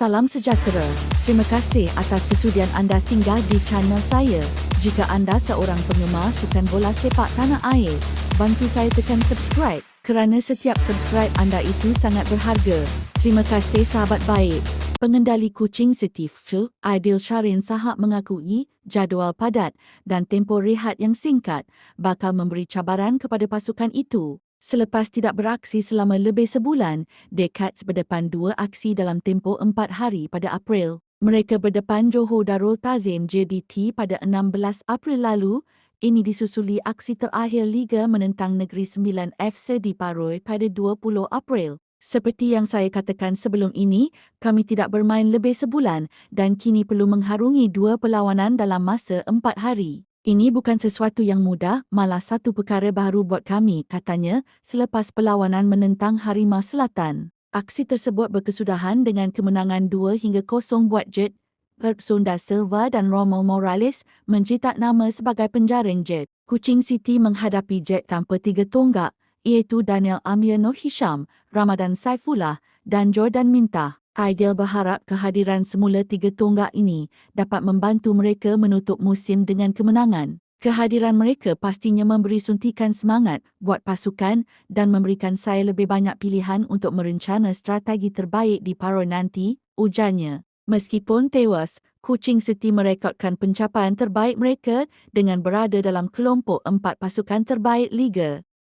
Salam sejahtera. Terima kasih atas kesudian anda singgah di channel saya. Jika anda seorang penggemar sukan bola sepak tanah air, bantu saya tekan subscribe kerana setiap subscribe anda itu sangat berharga. Terima kasih sahabat baik. Pengendali kucing Steve Chu, Aidil Sharin Sahab mengakui jadual padat dan tempoh rehat yang singkat bakal memberi cabaran kepada pasukan itu. Selepas tidak beraksi selama lebih sebulan, Decats berdepan dua aksi dalam tempoh empat hari pada April. Mereka berdepan Johor Darul Tazim JDT pada 16 April lalu. Ini disusuli aksi terakhir Liga menentang Negeri Sembilan FC di Paroi pada 20 April. Seperti yang saya katakan sebelum ini, kami tidak bermain lebih sebulan dan kini perlu mengharungi dua perlawanan dalam masa empat hari. Ini bukan sesuatu yang mudah, malah satu perkara baru buat kami, katanya, selepas perlawanan menentang Harimau Selatan. Aksi tersebut berkesudahan dengan kemenangan 2 hingga 0 buat Jet. Ferguson da Silva dan Romel Morales mencetak nama sebagai penjaring Jet. Kuching City menghadapi Jet tanpa tiga tonggak, iaitu Daniel Amir Nur Hisham, Ramadan Saifullah dan Jordan Mintah. Aidil berharap kehadiran semula tiga tonggak ini dapat membantu mereka menutup musim dengan kemenangan. Kehadiran mereka pastinya memberi suntikan semangat buat pasukan dan memberikan saya lebih banyak pilihan untuk merencana strategi terbaik di Paro nanti, ujarnya. Meskipun tewas, Kuching City merekodkan pencapaian terbaik mereka dengan berada dalam kelompok empat pasukan terbaik Liga.